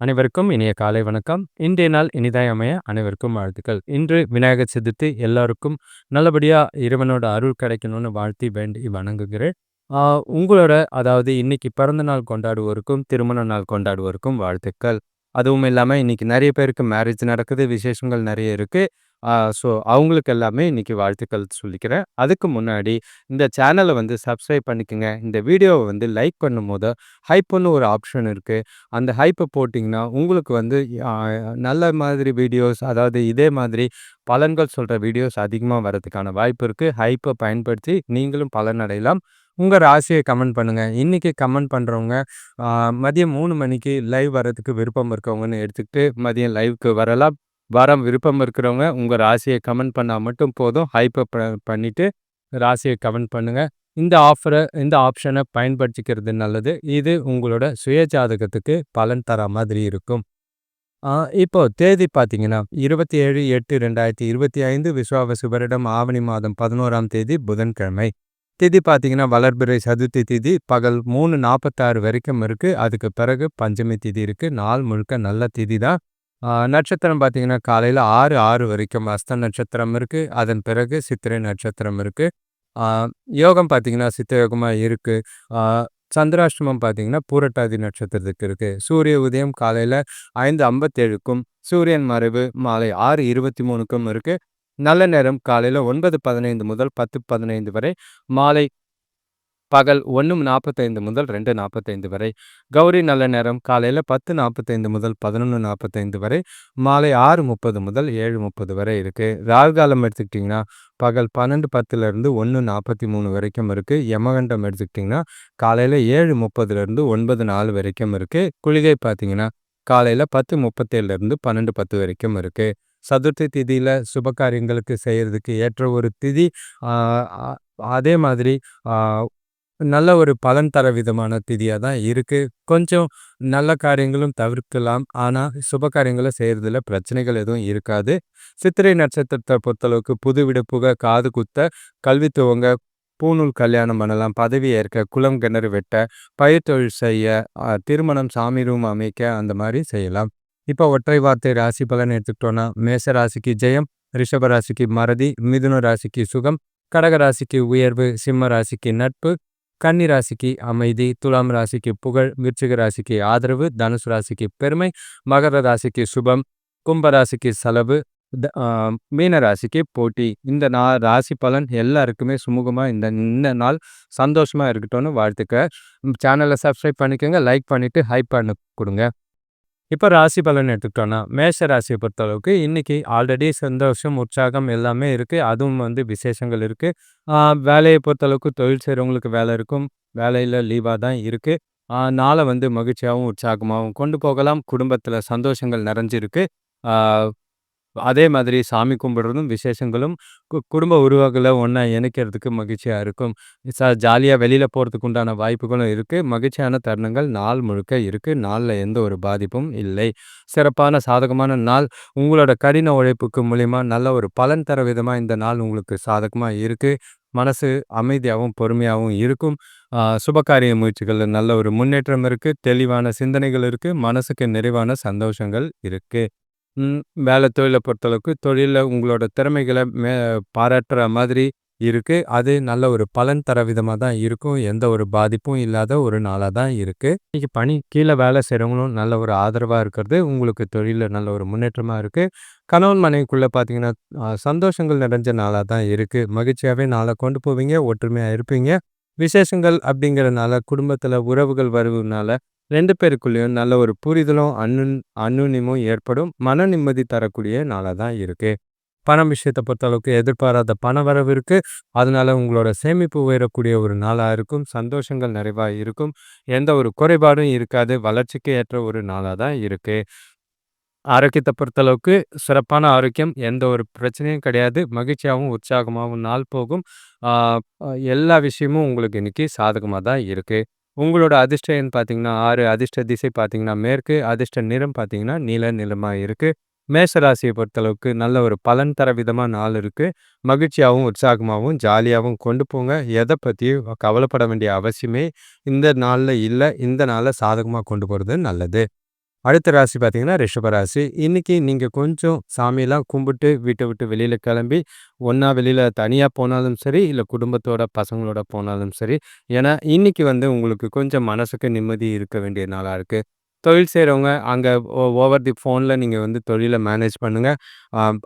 அனைவருக்கும் இனிய காலை வணக்கம். இன்றைய நாள் இனிதாய் அமைய அனைவருக்கும் வாழ்த்துக்கள். இன்று விநாயகர் சதுர்த்தி எல்லாருக்கும் நல்லபடியா இறைவனோட அருள் கிடைக்கணும்னு வாழ்த்தி வேண்டி வணங்குகிறேன். உங்களோட அதாவது இன்னைக்கு பிறந்த நாள் கொண்டாடுவோருக்கும் திருமண நாள் கொண்டாடுவோருக்கும் வாழ்த்துக்கள். அதுவும் இல்லாமல் இன்னைக்கு நிறைய பேருக்கு மேரேஜ் நடக்குது விசேஷங்கள் நிறைய இருக்குது ஸோ அவங்களுக்கு எல்லாமே இன்றைக்கி வாழ்த்துக்கள் சொல்லிக்கிறேன். அதுக்கு முன்னாடி இந்த சேனலை வந்து சப்ஸ்கிரைப் பண்ணிக்கோங்க. இந்த வீடியோவை வந்து லைக் பண்ணும்போது ஹைப்புன்னு ஒரு ஆப்ஷன் இருக்குது அந்த ஹைப்பை போட்டிங்கன்னா உங்களுக்கு வந்து நல்ல மாதிரி வீடியோஸ் அதாவது இதே மாதிரி பலன்கள் சொல்கிற வீடியோஸ் அதிகமாக வர்றதுக்கான வாய்ப்பு இருக்குது ஹைப்பை பயன்படுத்தி நீங்களும் பலன் அடையலாம். உங்கள் ராசியை கமெண்ட் பண்ணுங்கள் இன்றைக்கி கமெண்ட் பண்ணுறவங்க மதியம் மூணு மணிக்கு லைவ் வர்றதுக்கு விருப்பம் இருக்கவங்கன்னு எடுத்துக்கிட்டு மதியம் லைவுக்கு வரலாம். வரம் விருப்பம் இருக்கிறவங்க உங்கள் ராசியை கமெண்ட் பண்ணால் மட்டும் போதும். ஹைப்பை ப பண்ணிவிட்டு ராசியை கமெண்ட் பண்ணுங்கள் இந்த ஆஃபரை இந்த ஆப்ஷனை பயன்படுத்திக்கிறது நல்லது. இது உங்களோட சுய ஜாதகத்துக்கு பலன் தர மாதிரி இருக்கும். இப்போ தேதி பார்த்தீங்கன்னா இருபத்தி ஏழு எட்டு ரெண்டாயிரத்தி இருபத்தி ஐந்து விஸ்வாவசு வருடம் ஆவணி மாதம் பதினோராம் தேதி புதன்கிழமை. திதி பார்த்தீங்கன்னா வளர்பிறை சதுர்த்தி திதி பகல் மூணு நாற்பத்தாறு வரைக்கும் இருக்குது அதுக்கு பிறகு பஞ்சமி திதி இருக்குது நாள் முழுக்க நல்ல திதி தான் நட்சத்திரம் பார்த்தீங்கன்னா காலையில் ஆறு ஆறு வரைக்கும் அஸ்த நட்சத்திரம் இருக்குது அதன் பிறகு சித்திரை நட்சத்திரம் இருக்குது யோகம் பார்த்தீங்கன்னா சித்த யோகமாக இருக்குது சந்திராஷ்டமம் பார்த்தீங்கன்னா பூரட்டாதி நட்சத்திரத்துக்கு இருக்குது சூரிய உதயம் காலையில் ஐந்து ஐம்பத்தேழுக்கும் சூரியன் மறைவு மாலை ஆறு இருபத்தி மூணுக்கும் இருக்குது நல்ல நேரம் காலையில் ஒன்பது பதினைந்து முதல் பத்து பதினைந்து வரை மாலை பகல் ஒன்று நாற்பத்தைந்து முதல் ரெண்டு நாற்பத்தைந்து வரை கௌரி நல்ல நேரம் காலையில் பத்து நாற்பத்தைந்து முதல் பதினொன்று நாற்பத்தைந்து வரை மாலை ஆறு முப்பது முதல் ஏழு முப்பது வரை இருக்குது ராகு காலம் எடுத்துக்கிட்டிங்கன்னா பகல் பன்னெண்டு பத்துலேருந்து ஒன்று நாற்பத்தி மூணு வரைக்கும் இருக்குது யமகண்டம் எடுத்துக்கிட்டிங்கன்னா காலையில் ஏழு முப்பதுலேருந்து ஒன்பது நாலு வரைக்கும் இருக்குது குளிகை பார்த்தீங்கன்னா காலையில் பத்து முப்பத்தேழுலேருந்து பன்னெண்டு பத்து வரைக்கும் இருக்குது சதுர்த்தி திதியில் சுப காரியங்களுக்கு செய்கிறதுக்கு ஏற்ற ஒரு திதி அதே மாதிரி நல்ல ஒரு பலன் தர விதமான திதியாக தான் இருக்குது கொஞ்சம் நல்ல காரியங்களும் தவிர்க்கலாம். ஆனால் சுப காரியங்களை செய்கிறதுல பிரச்சனைகள் எதுவும் இருக்காது. சித்திரை நட்சத்திரத்தை பொறுத்தளவுக்கு புது விடுப்புக காது குத்த கல்வி துவங்க பூநூல் கல்யாணம் பண்ணலாம் பதவி ஏற்க குளம் கிணறு வெட்ட பயிர் தொழில் செய்ய திருமணம் சாமி ரூம் அமைக்க அந்த மாதிரி செய்யலாம். இப்போ ஒற்றை வார்த்தை ராசி பலன் எடுத்துக்கிட்டோன்னா மேச ராசிக்கு ஜெயம் ரிஷப ராசிக்கு மறதி மிதுன ராசிக்கு சுகம் கடக ராசிக்கு உயர்வு சிம்ம ராசிக்கு நட்பு கன்னி ராசிக்கு அமைதி துலாம் ராசிக்கு புகழ் விருச்சிக ராசிக்கு ஆதரவு தனுசு ராசிக்கு பெருமை மகர ராசிக்கு சுபம் கும்ப ராசிக்கு செலவு மீன ராசிக்கு போட்டி. இந்த நா ராசி பலன் எல்லாருக்குமே சுமூகமாக இந்த இந்த நாள் சந்தோஷமாக இருக்கட்டும்னு வாழ்த்துக்க. சேனலை சப்ஸ்கிரைப் பண்ணிக்கோங்க லைக் பண்ணிவிட்டு ஹைப் பண்ண கொடுங்க. இப்போ ராசி பலன் எடுத்துக்கிட்டோன்னா மேஷ ராசியை பொறுத்தளவுக்கு இன்னைக்கு ஆல்ரெடி சந்தோஷம் உற்சாகம் எல்லாமே இருக்குது அதுவும் வந்து விசேஷங்கள் இருக்குது வேலையை பொறுத்தளவுக்கு தொழில் செய்கிறவங்களுக்கு வேலை இருக்கும். வேலையில் லீவாக தான் இருக்குது நாளை வந்து மகிழ்ச்சியாகவும் உற்சாகமாகவும் கொண்டு போகலாம். குடும்பத்தில் சந்தோஷங்கள் நிறைஞ்சிருக்கு. அதே மாதிரி சாமி கும்பிட்றதும் விசேஷங்களும் கு குடும்ப உருவங்களை ஒன்றா இணைக்கிறதுக்கு மகிழ்ச்சியாக இருக்கும். ச ஜாலியாக வெளியில் போகிறதுக்கு உண்டான வாய்ப்புகளும் இருக்குது மகிழ்ச்சியான தருணங்கள் நாள் முழுக்க இருக்குது நாளில் எந்த ஒரு பாதிப்பும் இல்லை. சிறப்பான சாதகமான நாள். உங்களோட கடின உழைப்புக்கு மூலிமா நல்ல ஒரு பலன் தர விதமாக இந்த நாள் உங்களுக்கு சாதகமாக இருக்குது மனசு அமைதியாகவும் பொறுமையாகவும் இருக்கும். சுபகாரிய முயற்சிகளில் நல்ல ஒரு முன்னேற்றம் இருக்குது தெளிவான சிந்தனைகள் இருக்குது மனசுக்கு நிறைவான சந்தோஷங்கள் இருக்குது வேலை தொழிலை பொறுத்தளவுக்கு தொழிலில் உங்களோட திறமைகளை மே பாராட்டுற மாதிரி இருக்குது அது நல்ல ஒரு பலன் தர விதமாக தான் இருக்கும். எந்த ஒரு பாதிப்பும் இல்லாத ஒரு நாளாக தான் இருக்குது இன்றைக்கி பணி கீழே வேலை செய்கிறவங்களும் நல்ல ஒரு ஆதரவாக இருக்கிறது. உங்களுக்கு தொழிலில் நல்ல ஒரு முன்னேற்றமாக இருக்குது கணவன் மனைவிக்குள்ளே பார்த்தீங்கன்னா சந்தோஷங்கள் நிறைஞ்ச நாளாக தான் இருக்குது மகிழ்ச்சியாகவே நாளை கொண்டு போவீங்க ஒற்றுமையாக இருப்பீங்க. விசேஷங்கள் அப்படிங்கிறனால குடும்பத்தில் உறவுகள் வருவதுனால ரெண்டு பேருக்குள்ளேயும் நல்ல ஒரு புரிதலும் அன்னு அன்னுனிமும் ஏற்படும். மன நிம்மதி தரக்கூடிய நாளாக தான் இருக்குது பணம் விஷயத்தை பொறுத்தளவுக்கு எதிர்பாராத பண வரவு இருக்குது அதனால உங்களோட சேமிப்பு உயரக்கூடிய ஒரு நாளாக இருக்கும். சந்தோஷங்கள் நிறைவாக இருக்கும். எந்த ஒரு குறைபாடும் இருக்காது. வளர்ச்சிக்கு ஏற்ற ஒரு நாளாக தான் இருக்குது ஆரோக்கியத்தை பொறுத்தளவுக்கு சிறப்பான ஆரோக்கியம். எந்த ஒரு பிரச்சனையும் கிடையாது. மகிழ்ச்சியாகவும் உற்சாகமாகவும் நாள் போகும். எல்லா விஷயமும் உங்களுக்கு இன்றைக்கி சாதகமாக தான் இருக்குது உங்களோட அதிர்ஷ்ட எண் பார்த்தீங்கன்னா ஆறு அதிர்ஷ்ட திசை பார்த்தீங்கன்னா மேற்கு அதிர்ஷ்ட நிறம் பார்த்தீங்கன்னா நீல நிலமாக இருக்குது மேச ராசியை பொறுத்தளவுக்கு நல்ல ஒரு பலன் தர விதமாக நாள் இருக்குது மகிழ்ச்சியாகவும் உற்சாகமாகவும் ஜாலியாகவும் கொண்டு போங்க. எதை பற்றியும் கவலைப்பட வேண்டிய அவசியமே இந்த நாளில் இல்லை. இந்த நாளில் சாதகமாக கொண்டு போகிறது நல்லது. அடுத்த ராசி பார்த்தீங்கன்னா ரிஷப ராசி. இன்னைக்கு நீங்கள் கொஞ்சம் சாமியெல்லாம் கும்பிட்டு வீட்டை விட்டு வெளியில் கிளம்பி, ஒன்றா வெளியில் தனியாக போனாலும் சரி, இல்லை குடும்பத்தோட பசங்களோட போனாலும் சரி. ஏன்னா, இன்னைக்கு வந்து உங்களுக்கு கொஞ்சம் மனசுக்கு நிம்மதி இருக்க வேண்டிய நாளாக இருக்குது தொழில் செய்கிறவங்க அங்கே ஓ ஓவர் தி ஃபோனில் நீங்கள் வந்து தொழிலை மேனேஜ் பண்ணுங்கள்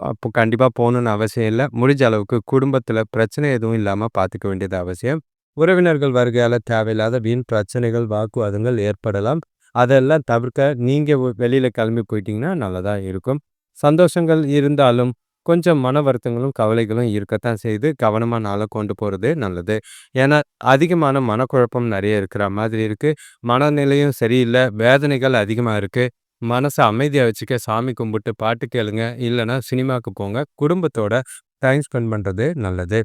அப்போ கண்டிப்பாக போகணுன்னு அவசியம் இல்லை முடிஞ்ச அளவுக்கு குடும்பத்தில் பிரச்சனை எதுவும் இல்லாமல் பார்த்துக்க வேண்டியது அவசியம். உறவினர்கள் வருகையால் தேவையில்லாத வீண் பிரச்சனைகள், வாக்குவாதங்கள் ஏற்படலாம். அதெல்லாம் தவிர்க்க நீங்கள் வெளியில் கிளம்பி போயிட்டீங்கன்னா நல்லதாக இருக்கும். சந்தோஷங்கள் இருந்தாலும், கொஞ்சம் மன வருத்தங்களும், கவலைகளும் இருக்கத்தான் செய்து கவனமாக நாளை கொண்டு போகிறது நல்லது. ஏன்னா, அதிகமான மனக்குழப்பம் நிறைய இருக்கிற மாதிரி இருக்குது மனநிலையும் சரியில்லை வேதனைகள் அதிகமாக இருக்குது மனசை அமைதியாக வச்சுக்க சாமி கும்பிட்டு பாட்டு கேளுங்க. இல்லைன்னா சினிமாவுக்கு போங்க. குடும்பத்தோட டைம் ஸ்பெண்ட் பண்ணுறது நல்லது.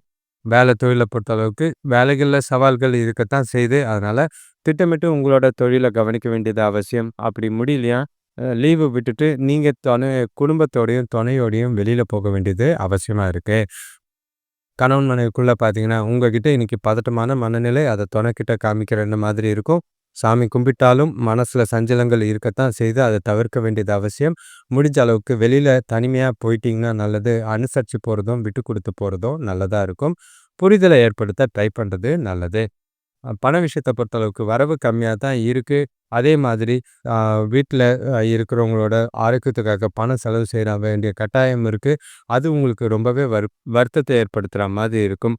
வேலை தொழிலை பொறுத்த அளவுக்கு வேலைகளில் சவால்கள் இருக்கத்தான் செய்யுது. அதனால் திட்டமிட்டு உங்களோட தொழிலை கவனிக்க வேண்டியது அவசியம். அப்படி முடியலையா, லீவு விட்டுட்டு நீங்கள் துணை குடும்பத்தோடையும், துணையோடையும் வெளியில் போக வேண்டியது அவசியமாக இருக்குது கணவன் மனைவிக்குள்ளே பார்த்தீங்கன்னா, உங்ககிட்ட இன்றைக்கி பதட்டமான மனநிலை. அதை துணைக்கிட்ட காமிக்கிற இந்த மாதிரி இருக்கும். சாமி கும்பிட்டாலும் மனசில் சஞ்சலங்கள் இருக்கத்தான் செய்து அதை தவிர்க்க வேண்டியது அவசியம். முடிஞ்ச அளவுக்கு வெளியில் தனிமையாக போயிட்டீங்கன்னா நல்லது. அனுசரித்து போகிறதும் விட்டு கொடுத்து போகிறதும் நல்லதாக இருக்கும். புரிதலை ஏற்படுத்த ட்ரை பண்ணுறது நல்லது. பண விஷயத்தை பொறுத்தளவுக்கு வரவு கம்மியாக தான் இருக்குது அதே மாதிரி வீட்டில் இருக்கிறவங்களோட ஆரோக்கியத்துக்காக பணம் செலவு செய்ய வேண்டிய கட்டாயம் இருக்குது அது உங்களுக்கு ரொம்பவே வரு வருத்தத்தை ஏற்படுத்துற மாதிரி இருக்கும்.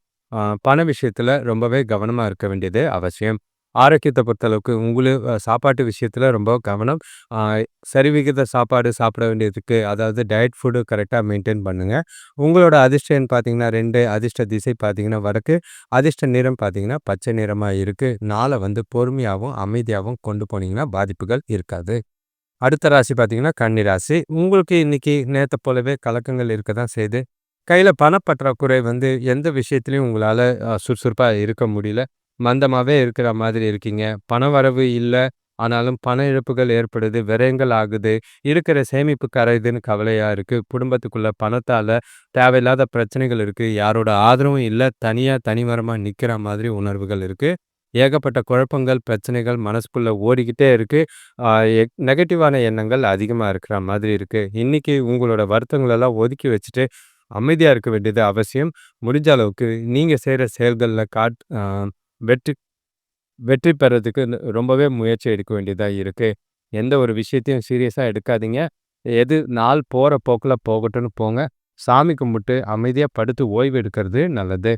பண விஷயத்தில் ரொம்பவே கவனமாக இருக்க வேண்டியது அவசியம். ஆரோக்கியத்தை பொறுத்தளவுக்கு உங்களுக்கு சாப்பாட்டு விஷயத்தில் ரொம்ப கவனம். சரிவிகித சாப்பாடு சாப்பிட வேண்டியதுக்கு அதாவது டயட் ஃபுட்டு கரெக்டாக மெயின்டைன் பண்ணுங்க. உங்களோட அதிர்ஷ்டம் பார்த்தீங்கன்னா ரெண்டு அதிர்ஷ்ட திசை பார்த்தீங்கன்னா வடக்கு. அதிர்ஷ்ட நிறம் பார்த்தீங்கன்னா பச்சை நிறமாக இருக்குது நாளை வந்து பொறுமையாகவும் அமைதியாகவும் கொண்டு போனீங்கன்னா பாதிப்புகள் இருக்காது. அடுத்த ராசி பார்த்தீங்கன்னா கன்னி ராசி. உங்களுக்கு இன்னைக்கு நேற்றை போலவே கலக்கங்கள் இருக்க தான் செய்யுது. கையில் பணப்பற்றாக்குறை வந்து எந்த விஷயத்துலையும் உங்களால் சுறுசுறுப்பாக இருக்க முடியல. மந்தமாகவே இருக்கிற மாதிரி இருக்கீங்க. பண வரவு இல்லை ஆனாலும் பண இழப்புகள் ஏற்படுது. விரயங்கள் ஆகுது. இருக்கிற சேமிப்பு கரையுதுன்னு கவலையாக இருக்குது குடும்பத்துக்குள்ள பணத்தால் தேவையில்லாத பிரச்சனைகள் இருக்குது யாரோட ஆதரவும் இல்லை தனியாக தனிமரமாக நிற்கிற மாதிரி உணர்வுகள் இருக்குது ஏகப்பட்ட குழப்பங்கள், பிரச்சனைகள் மனசுக்குள்ளே ஓடிக்கிட்டே இருக்குது எக் நெகட்டிவான எண்ணங்கள் அதிகமாக இருக்கிற மாதிரி இருக்குது இன்றைக்கி உங்களோட வருத்தங்களெல்லாம் ஒதுக்கி வச்சுட்டு, அமைதியாக இருக்க வேண்டியது அவசியம். முடிஞ்ச அளவுக்கு நீங்கள் செய்கிற செயல்களில் காட் வெற்றி வெற்றி பெறதுக்கு ரொம்பவே முயற்சி எடுக்க வேண்டியதா இருக்கு. எந்த ஒரு விஷயத்தையும் சீரியஸா எடுக்காதீங்க. எது நாள் போற போக்குல போகட்டும்னு போங்க. சாமி கும்பிட்டு அமைதியா படுத்து ஓய்வு எடுக்கிறது நல்லது.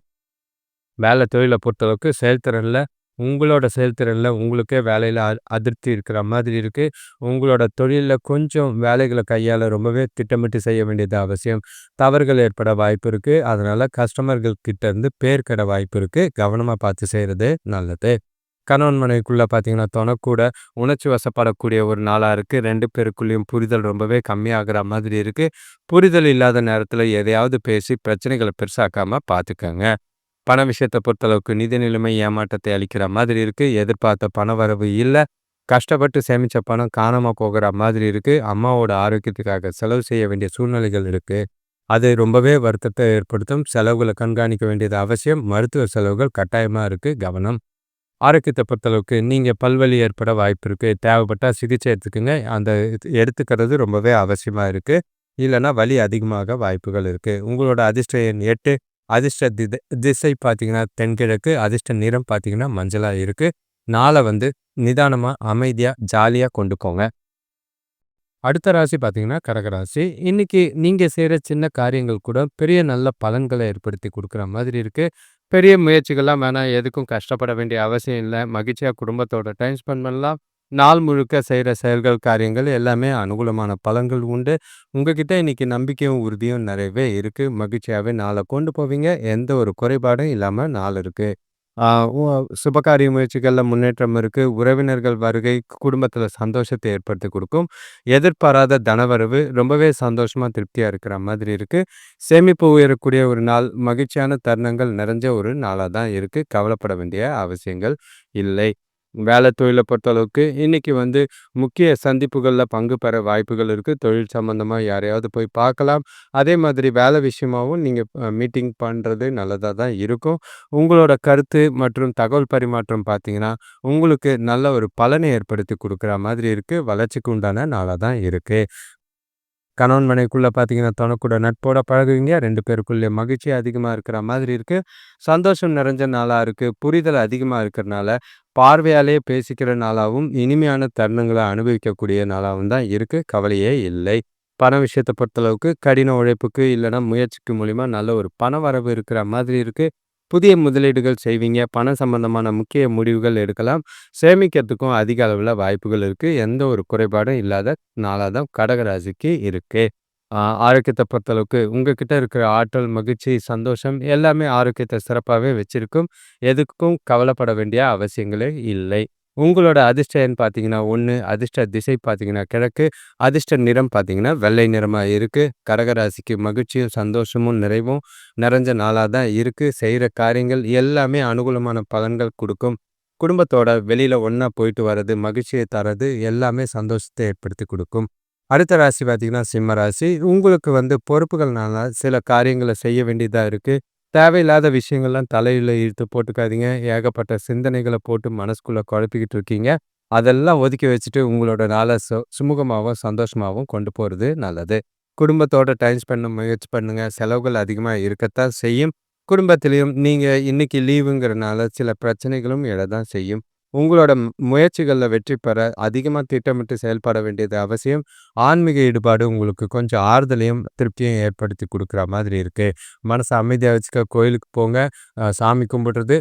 வேலை தொழில பொறுத்தளவுக்கு செயல்திறன்ல உங்களோட செயல்திறனில் உங்களுக்கே வேலையில் அ அதிருப்தி இருக்கிற மாதிரி இருக்குது உங்களோட தொழிலில் கொஞ்சம் வேலைகளை கையால் ரொம்பவே திட்டமிட்டு செய்ய வேண்டியது அவசியம். தவறுகள் ஏற்பட வாய்ப்பு இருக்குது அதனால் கஸ்டமர்கள் கிட்டேருந்து பேர் கெட வாய்ப்பு இருக்குது கவனமாக பார்த்து செய்கிறது நல்லது. கணவன் மனைவிக்குள்ளே பார்த்தீங்கன்னா, தொணக்கூட உணர்ச்சி வசப்படக்கூடிய ஒரு நாளாக இருக்குது ரெண்டு பேருக்குள்ளேயும் புரிதல் ரொம்பவே கம்மியாகிற மாதிரி இருக்குது புரிதல் இல்லாத நேரத்தில் எதையாவது பேசி பிரச்சனைகளை பெருசாக்காமல் பார்த்துக்கோங்க பண விஷயத்தை பொறுத்தளவுக்கு நிதி நிலைமை ஏமாற்றத்தை அளிக்கிற மாதிரி இருக்கு. எதிர்பார்த்த பண வரவு இல்லை கஷ்டப்பட்டு சேமிச்ச பணம் காணாமல் போகிற மாதிரி இருக்கு. அம்மாவோட ஆரோக்கியத்துக்காக செலவு செய்ய வேண்டிய சூழ்நிலைகள் இருக்கு. அது ரொம்பவே வருத்தத்தை ஏற்படுத்தும். செலவுகளை கண்காணிக்க வேண்டியது அவசியம். மருத்துவ செலவுகள் கட்டாயமாக இருக்கு. கவனம். ஆரோக்கியத்தை பொறுத்தளவுக்கு நீங்கள் பல்வலி ஏற்பட வாய்ப்பு இருக்கு. தேவைப்பட்டால் சிகிச்சை எடுத்துக்கோங்க அந்த எடுத்துக்கிறது ரொம்பவே அவசியமாக இருக்கு. இல்லைன்னா வலி அதிகமாக வாய்ப்புகள் இருக்குது உங்களோட அதிர்ஷ்ட எண் எட்டு அதிர்ஷ்ட தித திசை பார்த்தீங்கன்னா தென்கிழக்கு. அதிர்ஷ்ட நிறம் பார்த்தீங்கன்னா மஞ்சளாக இருக்குது நாளை வந்து நிதானமாக அமைதியாக ஜாலியாக கொண்டு போங்க. அடுத்த ராசி பார்த்தீங்கன்னா கடகராசி இன்னைக்கு நீங்கள் செய்கிற சின்ன காரியங்கள் கூட பெரிய நல்ல பலன்களை ஏற்படுத்தி கொடுக்குற மாதிரி இருக்குது பெரிய முயற்சிகள்லாம் வேணாம். எதுக்கும் கஷ்டப்பட வேண்டிய அவசியம் இல்லை மகிழ்ச்சியாக குடும்பத்தோட டைம் ஸ்பெண்ட் பண்ணலாம். நாள் முழுக்க செய்கிற செயல்கள், காரியங்கள் எல்லாமே அனுகூலமான பலன்கள் உண்டு. உங்ககிட்ட இன்னைக்கு நம்பிக்கையும், உறுதியும் நிறையவே இருக்கு. மகிழ்ச்சியாகவே நாளை கொண்டு போவீங்க. எந்த ஒரு குறைபாடும் இல்லாமல் நாள் இருக்கு. சுபகாரிய முயற்சிகளில் முன்னேற்றம் இருக்கு. உறவினர்கள் வருகை குடும்பத்தில் சந்தோஷத்தை ஏற்படுத்தி கொடுக்கும் எதிர்பாராத தனவரவு ரொம்பவே சந்தோஷமா, திருப்தியா இருக்கிற மாதிரி இருக்கு. சேமிப்பு உயரக்கூடிய ஒரு நாள். மகிழ்ச்சியான தருணங்கள் நிறைஞ்ச ஒரு நாளாக தான் இருக்கு. கவலைப்பட வேண்டிய அவசியங்கள் இல்லை. வேலை தொழிலை பொறுத்தளவுக்கு இன்றைக்கி வந்து முக்கிய சந்திப்புகளில் பங்கு பெற வாய்ப்புகள் இருக்குது தொழில் சம்மந்தமாக யாரையாவது போய் பார்க்கலாம். அதே மாதிரி வேலை விஷயமாவும் நீங்கள் மீட்டிங் பண்ணுறது நல்லதாக தான் இருக்கும். உங்களோட கருத்து மற்றும் தகவல் பரிமாற்றம் பார்த்தீங்கன்னா, உங்களுக்கு நல்ல ஒரு பலனை ஏற்படுத்தி கொடுக்குற மாதிரி இருக்குது வளர்ச்சிக்கு உண்டான நாளாக தான் இருக்குது கணவன் மனைவிக்குள்ள பார்த்தீங்கன்னா, தனக்கூட நட்போட பழகுவீங்க. ரெண்டு பேருக்குள்ளே மகிழ்ச்சி அதிகமாக இருக்கிற மாதிரி இருக்குது சந்தோஷம் நிறைஞ்ச நாளாக இருக்குது புரிதல் அதிகமாக இருக்கிறனால, பார்வையாலேயே பேசிக்கிற நாளாகவும் இனிமையான தருணங்களை அனுபவிக்கக்கூடிய நாளாகவும் தான் இருக்குது கவலையே இல்லை. பண விஷயத்தை பொறுத்தளவுக்கு கடின உழைப்புக்கு இல்லைன்னா முயற்சிக்கு மூலிமா நல்ல ஒரு பண வரவு இருக்கிற மாதிரி இருக்குது புதிய முதலீடுகள் செய்வீங்க. பணம் சம்பந்தமான முக்கிய முடிவுகள் எடுக்கலாம். சேமிக்கிறதுக்கும் அதிக அளவில் வாய்ப்புகள் இருக்குது எந்த ஒரு குறைபாடும் இல்லாத நாளாக தான் கடகராசிக்கு இருக்குது ஆரோக்கியத்தை பொறுத்தளவுக்கு உங்ககிட்ட இருக்கிற ஆற்றல், மகிழ்ச்சி, சந்தோஷம் எல்லாமே ஆரோக்கியத்தை சிறப்பாகவே வச்சிருக்கும். எதுக்கும் கவலைப்பட வேண்டிய அவசியங்களே இல்லை. உங்களோட அதிர்ஷ்ட எண் பார்த்தீங்கன்னா ஒன்று அதிர்ஷ்ட திசை பார்த்தீங்கன்னா கிழக்கு, அதிர்ஷ்ட நிறம் பார்த்தீங்கன்னா வெள்ளை நிறமாக இருக்குது கடகராசிக்கு மகிழ்ச்சியும், சந்தோஷமும், நிறைவும் நிறைஞ்ச நாளாக தான் இருக்குது செய்கிற காரியங்கள் எல்லாமே அனுகூலமான பலன்கள் கொடுக்கும். குடும்பத்தோட வெளியில் ஒன்றா போயிட்டு வர்றது, மகிழ்ச்சியை தர்றது எல்லாமே சந்தோஷத்தை ஏற்படுத்தி கொடுக்கும். அடுத்த ராசி பார்த்தீங்கன்னா சிம்ம ராசி. உங்களுக்கு வந்து பொறுப்புகள்னால சில காரியங்களை செய்ய வேண்டியதாக இருக்குது தேவையில்லாத விஷயங்கள்லாம் தலையில் இழுத்து போட்டுக்காதீங்க. ஏகப்பட்ட சிந்தனைகளை போட்டு மனசுக்குள்ளே குழப்பிக்கிட்டு இருக்கீங்க. அதெல்லாம் ஒதுக்கி வச்சுட்டு உங்களோட நாளை சு சுமூகமாகவும் சந்தோஷமாகவும் கொண்டு போகிறது நல்லது. குடும்பத்தோட டைம் ஸ்பெண்ட் முயற்சி பண்ணுங்கள் செலவுகள் அதிகமாக இருக்கத்தான் செய்யும். குடும்பத்திலையும் நீங்கள் இன்னைக்கு லீவுங்கிறனால சில பிரச்சனைகளும் எழதான் செய்யும். உங்களோட முயற்சிகளில் வெற்றி பெற அதிகமாக திட்டமிட்டு செயல்பட வேண்டியது அவசியம். ஆன்மீக ஈடுபாடு உங்களுக்கு கொஞ்சம் ஆறுதலையும், திருப்தியும் ஏற்படுத்தி கொடுக்குற மாதிரி இருக்குது மனசை அமைதியாக வச்சுக்க கோயிலுக்கு போங்க. சாமி கும்பிடுறது,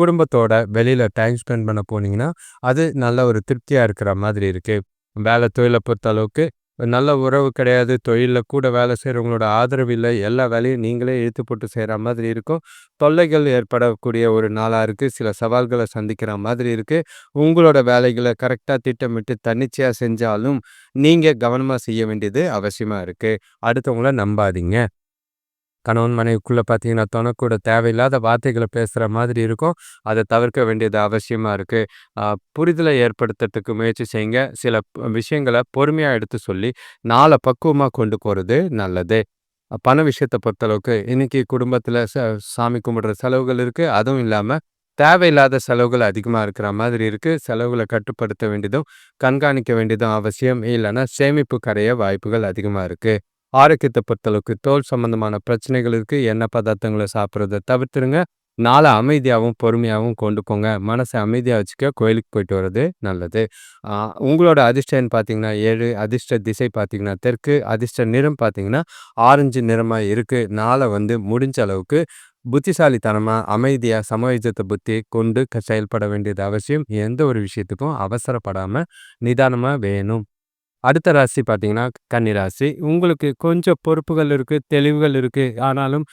குடும்பத்தோட வெளியில் டைம் ஸ்பெண்ட் பண்ண போனீங்கன்னா, அது நல்ல ஒரு திருப்தியாக இருக்கிற மாதிரி இருக்குது வேலை தொழிலை பொறுத்த அளவுக்கு நல்ல உறவு கிடையாது. தொழிலில் கூட வேலை செய்கிறவங்களோட ஆதரவு இல்லை எல்லா வேலையும் நீங்களே இழுத்து போட்டு செய்கிற மாதிரி இருக்கும். தொல்லைகள் ஏற்படக்கூடிய ஒரு நாளாக இருக்குது சில சவால்களை சந்திக்கிற மாதிரி இருக்குது உங்களோட வேலைகளை கரெக்டாக திட்டமிட்டு தன்னிச்சையாக செஞ்சாலும், நீங்கள் கவனமாக செய்ய வேண்டியது அவசியமாக இருக்குது அடுத்தவங்கள நம்பாதீங்க. கணவன் மனைவிக்குள்ளே பார்த்தீங்கன்னா, தனக்கூட தேவையில்லாத வார்த்தைகளை பேசுகிற மாதிரி இருக்கும். அதை தவிர்க்க வேண்டியது அவசியமாக இருக்குது புரிதலை ஏற்படுத்துறதுக்கு முயற்சி செய்யுங்க. சில விஷயங்களை பொறுமையாக எடுத்து சொல்லி, நாளை பக்குவமாக கொண்டு போகிறது நல்லது. பண விஷயத்தை பொறுத்தளவுக்கு இன்னைக்கு குடும்பத்தில் ச சாமி கும்பிடுற செலவுகள் இருக்குது அதுவும் இல்லாமல் தேவையில்லாத செலவுகள் அதிகமாக இருக்கிற மாதிரி இருக்குது செலவுகளை கட்டுப்படுத்த வேண்டியதும், கண்காணிக்க வேண்டியதும் அவசியம். இல்லைன்னா சேமிப்பு கரைய வாய்ப்புகள் அதிகமாக இருக்குது ஆரோக்கியத்தை பொறுத்தளவுக்கு தோல் சம்பந்தமான பிரச்சனைகளுக்கு எண்ணெய் பதார்த்தங்களை சாப்பிட்றத தவிர்த்துருங்க. நாளை அமைதியாகவும் பொறுமையாகவும் கொண்டு போங்க. மனசை அமைதியாக வச்சுக்க கோயிலுக்கு போயிட்டு வர்றது நல்லது. உங்களோட அதிர்ஷ்டம் பார்த்தீங்கன்னா ஏழு அதிர்ஷ்ட திசை பார்த்தீங்கன்னா தெற்கு, அதிர்ஷ்ட நிறம் பார்த்தீங்கன்னா ஆரஞ்சு நிறமாக இருக்குது நாளை வந்து முடிஞ்ச அளவுக்கு புத்திசாலித்தனமாக அமைதியாக சமயோஜித புத்தி கொண்டு க செயல்பட வேண்டியது அவசியம். எந்த ஒரு விஷயத்துக்கும் அவசரப்படாமல் நிதானமாக வேணும். அடுத்த ராசி பார்த்தீங்கன்னா கன்னிராசி உங்களுக்கு கொஞ்சம் பொறுப்புகள் இருக்குது தெளிவுகள் இருக்குது ஆனாலும்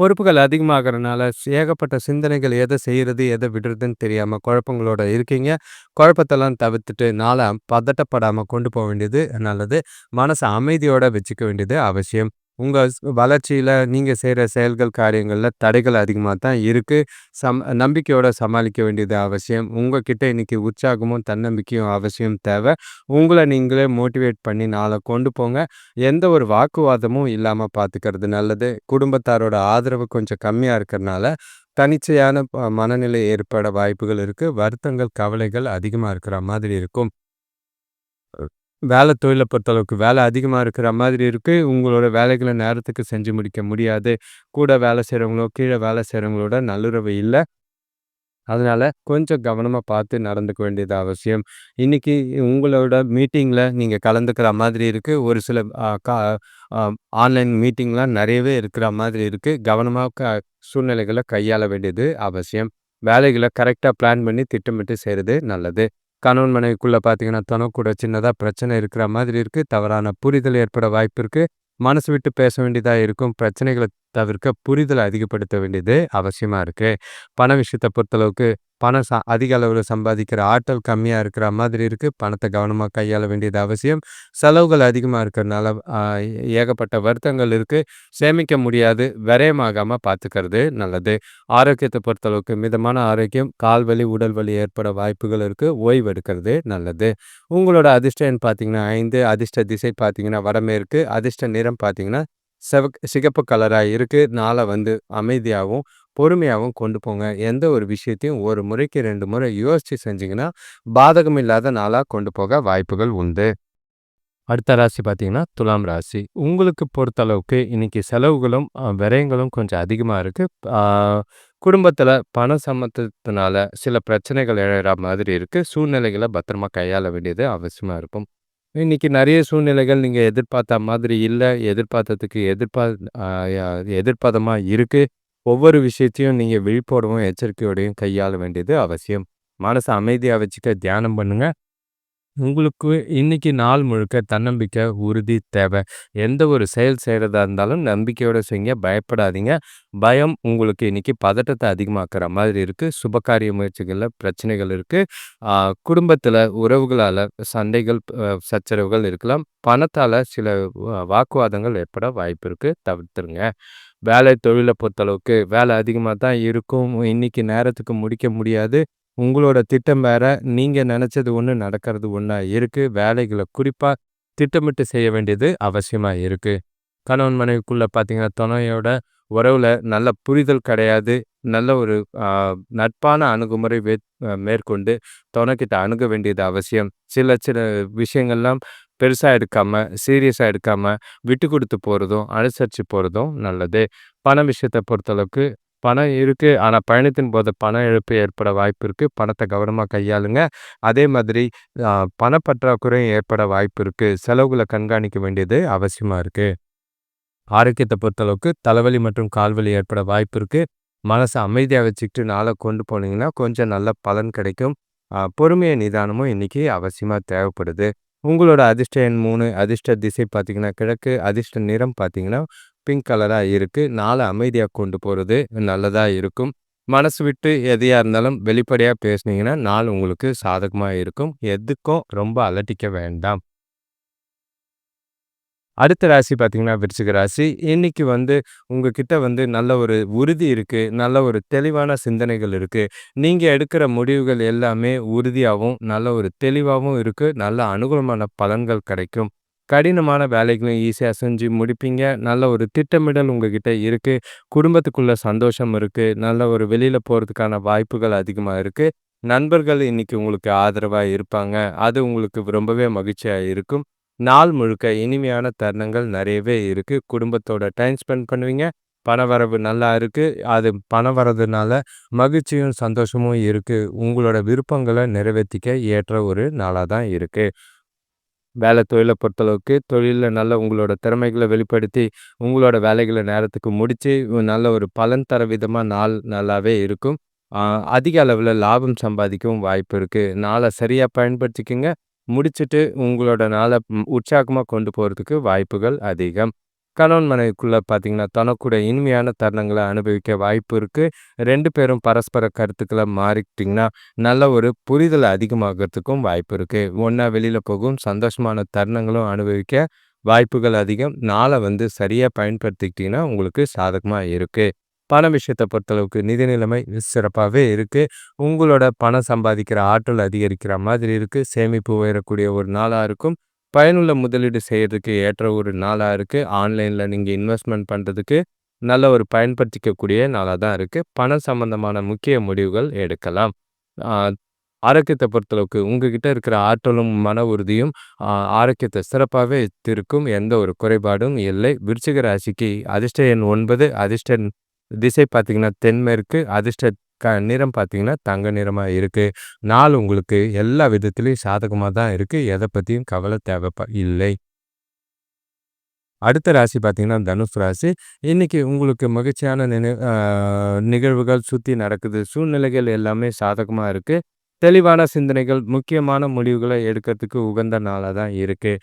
பொறுப்புகள் அதிகமாகறனால ஏகப்பட்ட சிந்தனைகள் எதை செய்கிறது எதை விடுறதுன்னு தெரியாமல் குழப்பங்களோட இருக்கீங்க. குழப்பத்தெல்லாம் தவிர்த்துட்டு நாளாக பதட்டப்படாமல் கொண்டு போக வேண்டியது நல்லது. மனசை அமைதியோடு வச்சுக்க வேண்டியது அவசியம். உங்கள் வளர்ச்சியில் நீங்கள் செய்கிற செயல்கள், காரியங்களில் தடைகள் அதிகமாக தான் இருக்குது சம் நம்பிக்கையோடு சமாளிக்க வேண்டியது அவசியம். உங்ககிட்ட இன்னைக்கு உற்சாகமும், தன்னம்பிக்கையும் அவசியம் தேவை உங்களை நீங்களே மோட்டிவேட் பண்ணி நாளை கொண்டு போங்க. எந்த ஒரு வாக்குவாதமும் இல்லாமல் பார்த்துக்கிறது நல்லது. குடும்பத்தாரோட ஆதரவு கொஞ்சம் கம்மியாக இருக்கிறனால, தனிச்சையான மனநிலை ஏற்பட வாய்ப்புகள் இருக்குது வருத்தங்கள், கவலைகள் அதிகமாக இருக்கிற மாதிரி இருக்கும். வேலை தொழிலை பொறுத்தளவுக்கு வேலை அதிகமாக இருக்கிற மாதிரி இருக்குது உங்களோட வேலைகளை நேரத்துக்கு செஞ்சு முடிக்க முடியாது. கூட வேலை செய்கிறவங்களோ கீழே வேலை செய்கிறவங்களோட நல்லுறவு இல்லை அதனால் கொஞ்சம் கவனமாக பார்த்து நடந்துக்க வேண்டியது அவசியம். இன்றைக்கி உங்களோட மீட்டிங்கில் நீங்கள் கலந்துக்கிற மாதிரி இருக்குது ஒரு சில கா ஆன்லைன் மீட்டிங்லாம் நிறையவே இருக்கிற மாதிரி இருக்குது கவனமாக க சூழ்நிலைகளை கையாள வேண்டியது அவசியம். வேலைகளை கரெக்டாக பிளான் பண்ணி திட்டமிட்டு செய்கிறது நல்லது. கணவன் மனைவிக்குள்ளே பார்த்தீங்கன்னா, தொனக்கூட சின்னதாக பிரச்சனை இருக்கிற மாதிரி இருக்குது தவறான புரிதல் ஏற்பட வாய்ப்பு இருக்குது மனசு விட்டு பேச வேண்டியதாக இருக்கும். பிரச்சனைகளை தவிர்க்க புரிதலை அதிகப்படுத்த வேண்டியது அவசியமாக இருக்கு. பண விஷயத்தை பொறுத்தளவுக்கு பணம் ச அதிக அளவில் சம்பாதிக்கிற ஆற்றல் கம்மியாக இருக்கிற மாதிரி இருக்குது பணத்தை கவனமாக கையாள வேண்டியது அவசியம். செலவுகள் அதிகமாக இருக்கிறனால ஏகப்பட்ட வருத்தங்கள் இருக்குது சேமிக்க முடியாது. விரயமாகாமல் பார்த்துக்கிறது நல்லது. ஆரோக்கியத்தை பொறுத்தளவுக்கு மிதமான ஆரோக்கியம் கால் வலி உடல் வலி ஏற்பட வாய்ப்புகள் இருக்குது ஓய்வு எடுக்கிறது நல்லது. உங்களோட அதிர்ஷ்டம் பார்த்தீங்கன்னா ஐந்து அதிர்ஷ்ட திசை பார்த்தீங்கன்னா வடமேற்கு அதிர்ஷ்ட நிறம் பார்த்தீங்கன்னா செவ சிகப்பு கலராக இருக்குது நாளை வந்து அமைதியாகவும் பொறுமையாகவும் கொண்டு போங்க. எந்த ஒரு விஷயத்தையும் ஒரு முறைக்கு ரெண்டு முறை யோசித்து செஞ்சிங்கன்னா பாதகம் இல்லாத நாளாக கொண்டு போக வாய்ப்புகள் உண்டு. அடுத்த ராசி பார்த்தீங்கன்னா துலாம் ராசி. உங்களுக்கு பொறுத்தளவுக்கு இன்னைக்கு செலவுகளும் விரயங்களும் கொஞ்சம் அதிகமாக இருக்குது குடும்பத்தில் பண சம்மந்தத்தினால சில பிரச்சனைகள் எழற மாதிரி இருக்குது சூழ்நிலைகளை பத்திரமா கையாள வேண்டியது அவசியமாக இருக்கும். இன்னைக்கு நிறைய சூழ்நிலைகள் நீங்கள் எதிர்பார்த்த மாதிரி இல்லை. எதிர்பார்த்ததுக்கு எதிர்பார் எதிர்பாதமாக இருக்குது ஒவ்வொரு விஷயத்தையும் நீங்கள் விழிப்போடவும் எச்சரிக்கையோடையும் கையாள வேண்டியது அவசியம் மனசை அமைதியாக வச்சுக்க தியானம் பண்ணுங்கள் உங்களுக்கு இன்னைக்கு நாள் முழுக்க தன்னம்பிக்கை, உறுதி தேவை. எந்த ஒரு செயல் செய்கிறதா இருந்தாலும் நம்பிக்கையோடு செய்யுங்க. பயப்படாதீங்க. பயம் உங்களுக்கு இன்னைக்கு பதட்டத்தை அதிகமாக்குற மாதிரி இருக்குது சுபகாரிய முயற்சிகளில் பிரச்சனைகள் இருக்குது குடும்பத்தில் உறவுகளால் சண்டைகள், சச்சரவுகள் இருக்கலாம். பணத்தால் சில வாக்குவாதங்கள் ஏற்பட வாய்ப்பு இருக்குது தவிர்த்துருங்க. வேலை, தொழிலை பொறுத்தளவுக்கு வேலை அதிகமாக தான் இருக்கும். இன்னைக்கு நேரத்துக்கு முடிக்க முடியாது. உங்களோட திட்டம் வேறு நீங்கள் நினச்சது ஒன்று நடக்கிறது ஒன்றா இருக்குது வேலைகளை குறிப்பாக திட்டமிட்டு செய்ய வேண்டியது அவசியமாக இருக்குது கணவன் மனைவிக்குள்ளே பார்த்தீங்கன்னா, துணையோட உறவில் நல்ல புரிதல் கிடையாது. நல்ல ஒரு நட்பான அணுகுமுறை மேற்கொண்டு துணைக்கிட்ட அணுக வேண்டியது அவசியம். சில சில விஷயங்கள்லாம் பெருசாக எடுக்காமல் சீரியஸாக எடுக்காமல் விட்டு கொடுத்து போகிறதும் அனுசரித்து போகிறதும் நல்லது. பண விஷயத்தை பொறுத்தளவுக்கு பணம் இருக்குது ஆனால் பயணத்தின் போது பண இழப்பு ஏற்பட வாய்ப்பு இருக்குது பணத்தை கவனமாக கையாளுங்க. அதே மாதிரி பணப்பற்றாக்குறையும் ஏற்பட வாய்ப்பு இருக்குது செலவுகளை கண்காணிக்க வேண்டியது அவசியமாக இருக்குது ஆரோக்கியத்தை பொறுத்தளவுக்கு தலைவலி மற்றும் கால்வலி ஏற்பட வாய்ப்பு இருக்குது மனசை அமைதியாக வச்சுக்கிட்டு நாளை கொண்டு போனீங்கன்னா, கொஞ்சம் நல்ல பலன் கிடைக்கும். பொறுமையை நிதானமும் இன்றைக்கி அவசியமாக தேவைப்படுது. உங்களோட அதிர்ஷ்ட எண் மூணு அதிர்ஷ்ட திசை பார்த்தீங்கன்னா கிழக்கு, அதிர்ஷ்ட நிறம் பார்த்தீங்கன்னா பிங்க் கலராக இருக்குது நாளை அமைதியாக கொண்டு போகிறது நல்லதாக இருக்கும். மனசு விட்டு எதையாக இருந்தாலும் வெளிப்படையாக பேசுனீங்கன்னா நாள் உங்களுக்கு சாதகமாக இருக்கும். எதுக்கும் ரொம்ப அலட்டிக்க வேண்டாம். அடுத்த ராசி பார்த்தீங்கன்னா விருச்சிக ராசி. இன்னைக்கு வந்து உங்ககிட்ட வந்து நல்ல ஒரு உறுதி இருக்குது நல்ல ஒரு தெளிவான சிந்தனைகள் இருக்குது நீங்கள் எடுக்கிற முடிவுகள் எல்லாமே உறுதியாகவும் நல்ல ஒரு தெளிவாகவும் இருக்குது நல்ல அனுகூலமான பலன்கள் கிடைக்கும். கடினமான வேலைகளையும் ஈஸியாக செஞ்சு முடிப்பீங்க. நல்ல ஒரு திட்டமிடல் உங்ககிட்ட இருக்குது குடும்பத்துக்குள்ள சந்தோஷம் இருக்குது நல்ல ஒரு வெளியில் போகிறதுக்கான வாய்ப்புகள் அதிகமாக இருக்குது நண்பர்கள் இன்னைக்கு உங்களுக்கு ஆதரவாக இருப்பாங்க. அது உங்களுக்கு ரொம்பவே மகிழ்ச்சியாக இருக்கும். நாள் முழுக்க இனிமையான தருணங்கள் நிறையவே இருக்குது குடும்பத்தோட டைம் ஸ்பெண்ட் பண்ணுவீங்க. பண வரவு நல்லா இருக்குது அது பணம் வரதுனால மகிழ்ச்சியும் சந்தோஷமும் இருக்குது உங்களோட விருப்பங்களை நிறைவேற்றிக்க ஏற்ற ஒரு நாளாக தான் இருக்குது வேலை தொழிலை பொறுத்தளவுக்கு தொழிலில் நல்ல உங்களோட திறமைகளை வெளிப்படுத்தி உங்களோட வேலைகளை நேரத்துக்கு முடித்து நல்ல ஒரு பலன் தர விதமாக நாள் நல்லாவே இருக்கும். அதிக அளவில் லாபம் சம்பாதிக்கவும் வாய்ப்பு இருக்குது நாளை சரியாக பயன்படுத்திக்கோங்க. முடிச்சுட்டு உங்களோட நாளை உற்சாகமாக கொண்டு போகிறதுக்கு வாய்ப்புகள் அதிகம். கணவன் மனைவிக்குள்ளே பார்த்தீங்கன்னா தனக்கூட இனிமையான தருணங்களை அனுபவிக்க வாய்ப்பு இருக்குது ரெண்டு பேரும் பரஸ்பர கருத்துக்களை மாறிக்கிட்டிங்கன்னா நல்ல ஒரு புரிதல் அதிகமாகிறதுக்கும் வாய்ப்பு இருக்குது ஒன்றா வெளியில் போகும் சந்தோஷமான தருணங்களும் அனுபவிக்க வாய்ப்புகள் அதிகம். நாளை வந்து சரியாக பயன்படுத்திக்கிட்டிங்கன்னா உங்களுக்கு சாதகமாக இருக்குது பண விஷயத்தை பொறுத்தளவுக்கு நிதி நிலைமை சிறப்பாகவே இருக்குது உங்களோட பணம் சம்பாதிக்கிற ஆற்றல் அதிகரிக்கிற மாதிரி இருக்குது சேமிப்பு உயரக்கூடிய ஒரு நாளாக இருக்கும். பயனுள்ள முதலீடு செய்கிறதுக்கு ஏற்ற ஒரு நாளாக இருக்குது ஆன்லைனில் நீங்கள் இன்வெஸ்ட்மெண்ட் பண்ணுறதுக்கு நல்ல ஒரு பயன்படுத்திக்கக்கூடிய நாளாக தான் இருக்குது பணம் சம்பந்தமான முக்கிய முடிவுகள் எடுக்கலாம். ஆரோக்கியத்தை பொறுத்தளவுக்கு உங்ககிட்ட இருக்கிற ஆற்றலும் மன உறுதியும் ஆரோக்கியத்தை சிறப்பாகவே இருக்கும் எந்த ஒரு குறைபாடும் இல்லை. விருச்சிக ராசிக்கு அதிர்ஷ்ட எண் ஒன்பது அதிர்ஷ்ட திசை பார்த்திங்கன்னா தென்மேற்கு அதிர்ஷ்ட க நிறம் பார்த்தீங்கன்னா தங்க நிறமாக இருக்குது நாள் உங்களுக்கு எல்லா விதத்துலேயும் சாதகமாக தான் இருக்குது எதை பற்றியும் கவலை தேவைப்பா இல்லை. அடுத்த ராசி பார்த்தீங்கன்னா தனுஷ் ராசி. இன்றைக்கி உங்களுக்கு மகிழ்ச்சியான நினை நிகழ்வுகள் சுற்றி நடக்குது. சூழ்நிலைகள் எல்லாமே சாதகமாக இருக்குது தெளிவான சிந்தனைகள் முக்கியமான முடிவுகளை எடுக்கிறதுக்கு உகந்த நாளாக தான் இருக்குது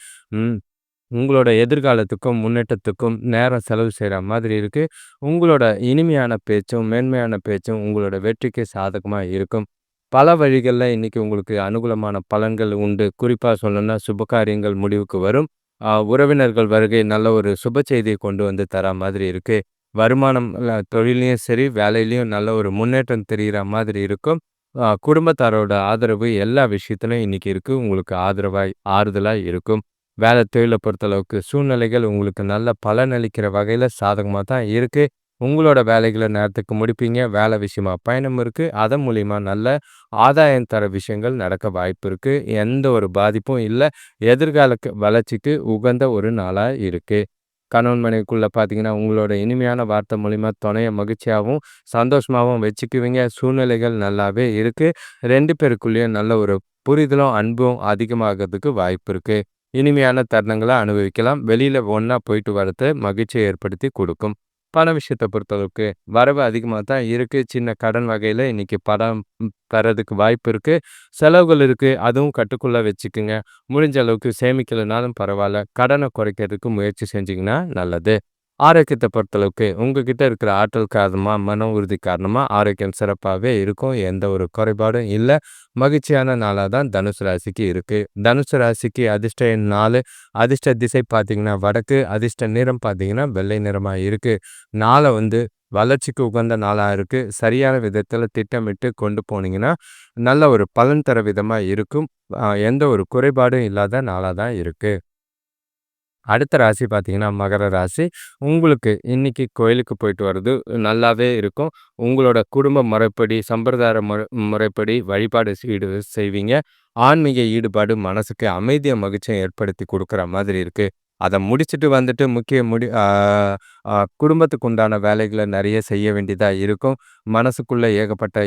உங்களோட எதிர்காலத்துக்கும் முன்னேற்றத்துக்கும் நேரம் செலவு செய்கிற மாதிரி இருக்குது உங்களோட இனிமையான பேச்சும் மேன்மையான பேச்சும் உங்களோட வெற்றிக்கு சாதகமாக இருக்கும். பல வழிகளில் இன்னைக்கு உங்களுக்கு அனுகூலமான பலன்கள் உண்டு. குறிப்பாக சொல்லணும்னா சுபகாரியங்கள் முடிவுக்கு வரும். உறவினர்கள் வருகை நல்ல ஒரு சுப செய்தியை கொண்டு வந்து தர மாதிரி இருக்குது வருமானம் தொழிலையும் சரி வேலையிலையும் நல்ல ஒரு முன்னேற்றம் தெரிகிற மாதிரி இருக்கும். குடும்பத்தாரோட ஆதரவு எல்லா விஷயத்துலையும் இன்னைக்கு இருக்குது உங்களுக்கு ஆதரவாய் ஆறுதலாக இருக்கும். வேலை தொழிலை பொறுத்தளவுக்கு சூழ்நிலைகள் உங்களுக்கு நல்ல பலன் அளிக்கிற வகையில் சாதகமாக தான் இருக்குது உங்களோட வேலைகளை நேரத்துக்கு முடிப்பீங்க வேலை விஷயமா பயணம் இருக்குது அதன் மூலிமா நல்ல ஆதாயம் தர விஷயங்கள் நடக்க வாய்ப்பு இருக்குது எந்த ஒரு பாதிப்பும் இல்லை. எதிர்கால வளர்ச்சிக்கு உகந்த ஒரு நாளாக இருக்குது கணவன் மனைவிக்குள்ளே பார்த்தீங்கன்னா உங்களோட இனிமையான வார்த்தை மூலிமா துணையை மகிழ்ச்சியாகவும் சந்தோஷமாகவும் வச்சுக்குவீங்க. சூழ்நிலைகள் நல்லாவே இருக்குது ரெண்டு பேருக்குள்ளேயும் நல்ல ஒரு புரிதலும் அன்பும் அதிகமாகிறதுக்கு வாய்ப்பு இருக்குது இனிமையான தருணங்களை அனுபவிக்கலாம். வெளியில் ஒன்றா போயிட்டு வரது மகிழ்ச்சியை ஏற்படுத்தி கொடுக்கும். பண விஷயத்தை பொறுத்தளவுக்கு வரவு அதிகமாக தான் இருக்குது சின்ன கடன் வகையில் இன்றைக்கி பணம் தரதுக்கு வாய்ப்பு இருக்குது செலவுகள் இருக்குது அதுவும் கட்டுக்குள்ளே வச்சுக்குங்க. முடிஞ்ச அளவுக்கு சேமிக்கலைனாலும் பரவாயில்ல. கடனை குறைக்கிறதுக்கு முயற்சி செஞ்சிங்கன்னா நல்லது. ஆரோக்கியத்தை பொறுத்தளவுக்கு உங்ககிட்ட இருக்கிற ஆற்றல் காரணமாக மன உறுதி காரணமாக ஆரோக்கியம் சிறப்பாகவே இருக்கும். எந்த ஒரு குறைபாடும் இல்லை. மகிழ்ச்சியான நாளாக தான் தனுசு ராசிக்கு இருக்குது தனுசு ராசிக்கு அதிர்ஷ்ட நாள் அதிர்ஷ்ட திசை பார்த்தீங்கன்னா வடக்கு. அதிர்ஷ்ட நிறம் பார்த்தீங்கன்னா வெள்ளை நிறமாக இருக்குது நாளை வந்து வளர்ச்சிக்கு உகந்த நாளாக இருக்குது சரியான விதத்தில் திட்டமிட்டு கொண்டு போனீங்கன்னா நல்ல ஒரு பலன் தர விதமாக இருக்கும். எந்த ஒரு குறைபாடும் இல்லாத நாளாக தான் இருக்குது அடுத்த ராசி பார்த்தீங்கன்னா மகர ராசி. உங்களுக்கு இன்னைக்கு கோயிலுக்கு போயிட்டு வர்றது நல்லாவே இருக்கும். உங்களோட குடும்ப முறைப்படி சம்பிரதாய முறை முறைப்படி வழிபாடு ஈடு செய்வீங்க. ஆன்மீக ஈடுபாடு மனசுக்கு அமைதியை மகிழ்ச்சியை ஏற்படுத்தி கொடுக்குற மாதிரி இருக்குது அதை முடிச்சுட்டு வந்துட்டு முக்கிய முடி குடும்பத்துக்கு உண்டான வேலைகளை நிறைய செய்ய வேண்டியதாக இருக்கும். மனசுக்குள்ளே ஏகப்பட்ட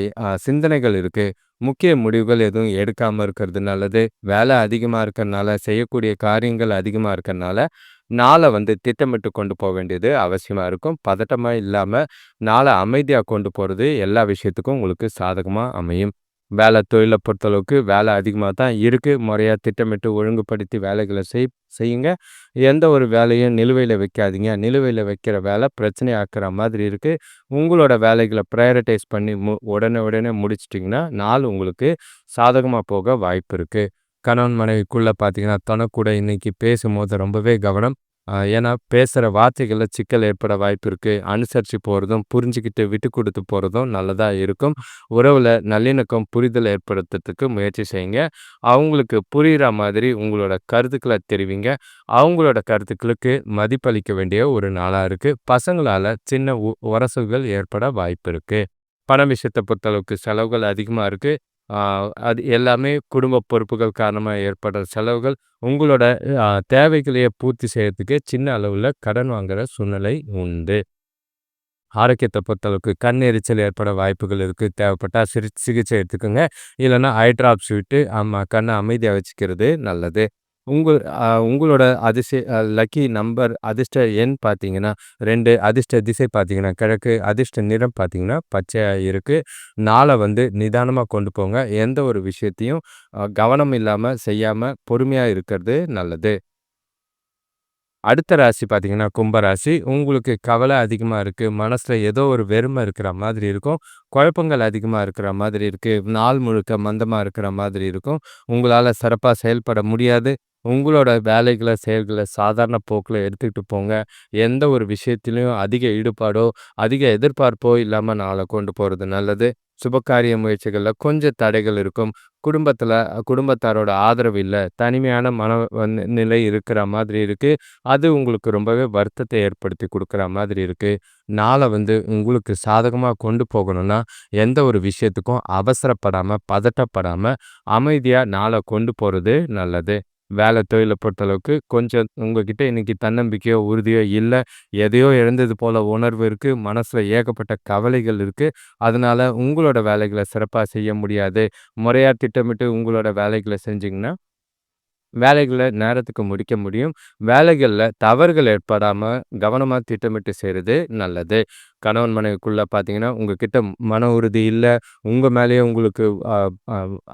சிந்தனைகள் இருக்குது முக்கிய முடிவுகள் எதுவும் எடுக்காமல் இருக்கிறது நல்லது வேலை அதிகமாக இருக்கிறனால செய்யக்கூடிய காரியங்கள் அதிகமாக இருக்கிறனால நாளை வந்து திட்டமிட்டு கொண்டு போக வேண்டியது அவசியமாக இருக்கும். பதட்டமாக இல்லாமல் நாளை அமைதியாக கொண்டு போகிறது எல்லா விஷயத்துக்கும் உங்களுக்கு சாதகமாக அமையும். வேலை தொழிலை பொறுத்தளவுக்கு வேலை அதிகமாக தான் இருக்குது முறையாக திட்டமிட்டு ஒழுங்குபடுத்தி வேலைகளை செய் செய்யுங்க. எந்த ஒரு வேலையும் நிலுவையில் வைக்காதீங்க. நிலுவையில் வைக்கிற வேலை பிரச்சனை ஆக்கிற மாதிரி இருக்குது உங்களோட வேலைகளை ப்ரையாரிட்டைஸ் பண்ணி மு உடனே உடனே முடிச்சிட்டிங்கன்னா நாள் உங்களுக்கு சாதகமாக போக வாய்ப்பு இருக்குது கணவன் மனைவிக்குள்ளே பார்த்தீங்கன்னா தனக்கூட இன்றைக்கி பேசும்போது ரொம்பவே கவனம். ஏன்னா பேசுகிற வார்த்தைகளில் சிக்கல் ஏற்பட வாய்ப்பு இருக்குது அனுசரித்து போகிறதும் புரிஞ்சுக்கிட்டு விட்டு கொடுத்து போகிறதும் நல்லதாக இருக்கும். உறவில் நல்லிணக்கம் புரிதல் ஏற்படுத்துறதுக்கு முயற்சி செய்யுங்க. அவங்களுக்கு புரிகிற மாதிரி உங்களோட கருத்துக்களை தெரிவிங்க. அவங்களோட கருத்துக்களுக்கு மதிப்பளிக்க வேண்டிய ஒரு நாளாக இருக்குது பசங்களால் சின்ன உரசுகள் ஏற்பட வாய்ப்பு இருக்குது பண விஷயத்தை பொறுத்தளவுக்கு செலவுகள் அதிகமாக இருக்குது அது எல்லாமே குடும்ப பொறுப்புகள் காரணமாக ஏற்படுற செலவுகள் உங்களோட தேவைகளையே பூர்த்தி செய்யறதுக்கு சின்ன அளவில் கடன் வாங்குகிற சூழ்நிலை உண்டு. ஆரோக்கியத்தை பொறுத்தளவுக்கு கண் எரிச்சல் ஏற்பட வாய்ப்புகள் இருக்குது தேவைப்பட்டால் சிரி சிகிச்சை எடுத்துக்கோங்க. இல்லைன்னா ஐ ட்ராப்ஸ் விட்டு ஆமாம் கண்ணை அமைதியாக வச்சுக்கிறது நல்லது. உங்கள் உங்களோட அதிர்ஷ்ட லக்கி நம்பர் அதிர்ஷ்ட எண் பார்த்தீங்கன்னா ரெண்டு அதிர்ஷ்ட திசை பார்த்தீங்கன்னா கிழக்கு அதிர்ஷ்ட நிறம் பார்த்தீங்கன்னா பச்சையாக இருக்குது நாளை வந்து நிதானமாக கொண்டு போங்க. எந்த ஒரு விஷயத்தையும் கவனம் இல்லாமல் செய்யாமல் பொறுமையாக இருக்கிறது நல்லது. அடுத்த ராசி பார்த்தீங்கன்னா கும்பராசி உங்களுக்கு கவலை அதிகமாக இருக்குது மனசில் ஏதோ ஒரு வெறுமை இருக்கிற மாதிரி இருக்கும். குழப்பங்கள் அதிகமாக இருக்கிற மாதிரி இருக்குது நாள் முழுக்க மந்தமாக இருக்கிற மாதிரி இருக்கும். உங்களால் சிறப்பாக செயல்பட முடியாது. உங்களோட வேலைகளை செயல்களை சாதாரண போக்கில் எடுத்துக்கிட்டு போங்க. எந்த ஒரு விஷயத்திலையும் அதிக ஈடுபாடோ அதிக எதிர்பார்ப்போ இல்லாமல் நாளை கொண்டு போகிறது நல்லது. சுபகாரிய முயற்சிகளில் கொஞ்சம் தடைகள் இருக்கும். குடும்பத்தில் குடும்பத்தாரோட ஆதரவு இல்லை. தனிமையான மன நிலை இருக்கிற மாதிரி இருக்குது அது உங்களுக்கு ரொம்பவே வருத்தத்தை ஏற்படுத்தி கொடுக்குற மாதிரி இருக்குது நாளை வந்து உங்களுக்கு சாதகமாக கொண்டு போகணும்னா எந்த ஒரு விஷயத்துக்கும் அவசரப்படாமல் பதட்டப்படாமல் அமைதியாக நாளை கொண்டு போகிறது நல்லது. வேலை தொழிலை பொறுத்தளவுக்கு கொஞ்சம் உங்ககிட்ட இன்னைக்கு தன்னம்பிக்கையோ உறுதியோ இல்லை. எதையோ இழந்தது போல் உணர்வு இருக்குது மனசில் ஏகப்பட்ட கவலைகள் இருக்குது அதனால் உங்களோட வேலைகளை சிறப்பாக செய்ய முடியாது. முறையாக திட்டமிட்டு உங்களோட வேலைகளை செஞ்சிங்கன்னா வேலைகளை நேரத்துக்கு முடிக்க முடியும். வேலைகளில் தவறுகள் ஏற்படாமல் கவனமாக திட்டமிட்டு செய்கிறது நல்லது. கணவன் மனைவிக்குள்ளே பார்த்தீங்கன்னா உங்ககிட்ட மன உறுதி இல்லை. உங்கள் மேலேயே உங்களுக்கு